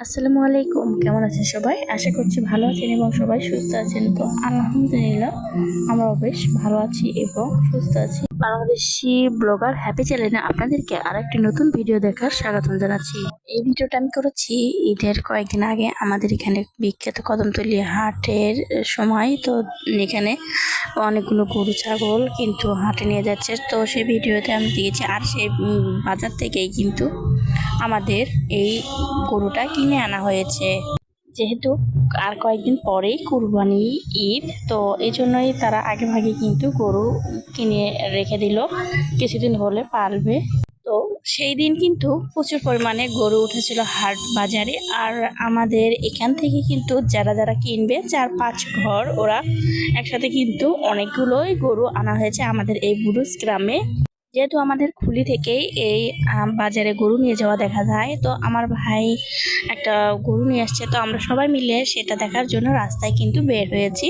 আসসালামু আলাইকুম, কেমন আছেন সবাই? আশা করছি ভালো আছেন এবং সবাই সুস্থ আছেন। তো আলহামদুলিল্লাহ, আমরাও বেশ ভালো আছি এবং সুস্থ আছি। বাংলাদেশি ব্লগার হ্যাপি চ্যানেলে আপনাদেরকে আরেকটি নতুন ভিডিও দেখার স্বাগতম জানাচ্ছি। এই ভিডিওটা আমি করেছি ঈদের কয়েকদিন আগে আমাদের এখানে বিখ্যাত কদমতলি হাটের সময়। তো এখানে অনেকগুলো গরু, ছাগল কিন্তু হাটে নিয়ে যাচ্ছে। তো সেই ভিডিওতে আমি দিয়েছি আর সেই বাজার থেকেই কিন্তু আমাদের এই গরুটা কিনে আনা হয়েছে। যেহেতু আর কয়েকদিন পরেই কুরবানি ঈদ, তো এই জন্যই তারা আগে ভাগে কিন্তু গরু কিনে রেখে দিল। কিছুদিন হলে পালবে। তো সেই দিন কিন্তু প্রচুর পরিমাণে গরু উঠেছিল হাট বাজারে। আর আমাদের এখান থেকে কিন্তু যারা যারা কিনবে, চার পাঁচ ঘর ওরা একসাথে কিন্তু অনেকগুলোই গরু আনা হয়েছে আমাদের এই বুরুজ গ্রামে। যেহেতু আমাদের খুলি থেকেই এই বাজারে গরু নিয়ে যাওয়া দেখা যায়, তো আমার ভাই একটা গরু নিয়ে আসছে, তো আমরা সবাই মিলে সেটা দেখার জন্য রাস্তায় কিন্তু বের হয়েছি।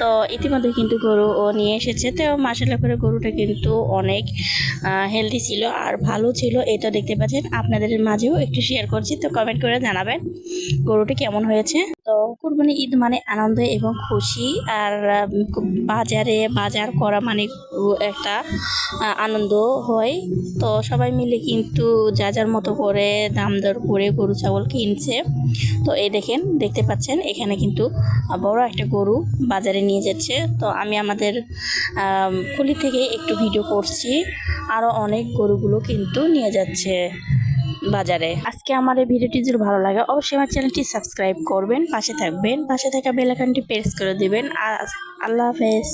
তো ইতিমধ্যে কিন্তু গরু ও নিয়ে এসেছে, তো মাসাল্লা করে গরুটা কিন্তু অনেক হেলদি ছিল আর ভালো ছিল এটা দেখতে পাচ্ছেন। আপনাদের মাঝেও একটু শেয়ার করছি, তো কমেন্ট করে জানাবেন গরুটি কেমন হয়েছে। তো কুরবানি ঈদ মানে আনন্দ এবং খুশি আর বাজারে বাজার করা মানে একটা আনন্দ হয়। তো সবাই মিলে কিন্তু যা যার মতো করে দাম দর করে গরু ছাগল কিনছে। তো এই দেখেন দেখতে পাচ্ছেন এখানে কিন্তু বড় একটা গরু বাজারে নিয়ে যাচ্ছে। তো আমি আমাদের আম, কুলি থেকে একটু ভিডিও করছি। আরও অনেক গরুগুলো কিন্তু নিয়ে যাচ্ছে। বাজারে। আজকে আমার এই ভিডিওটি যদি ভালো লাগে, অবশ্যই আমার চ্যানেলটি সাবস্ক্রাইব করবেন, পাশে থাকবেন, পাশে থাকা বেল আইকনটি প্রেস করে দিবেন। আল্লাহ হাফেজ।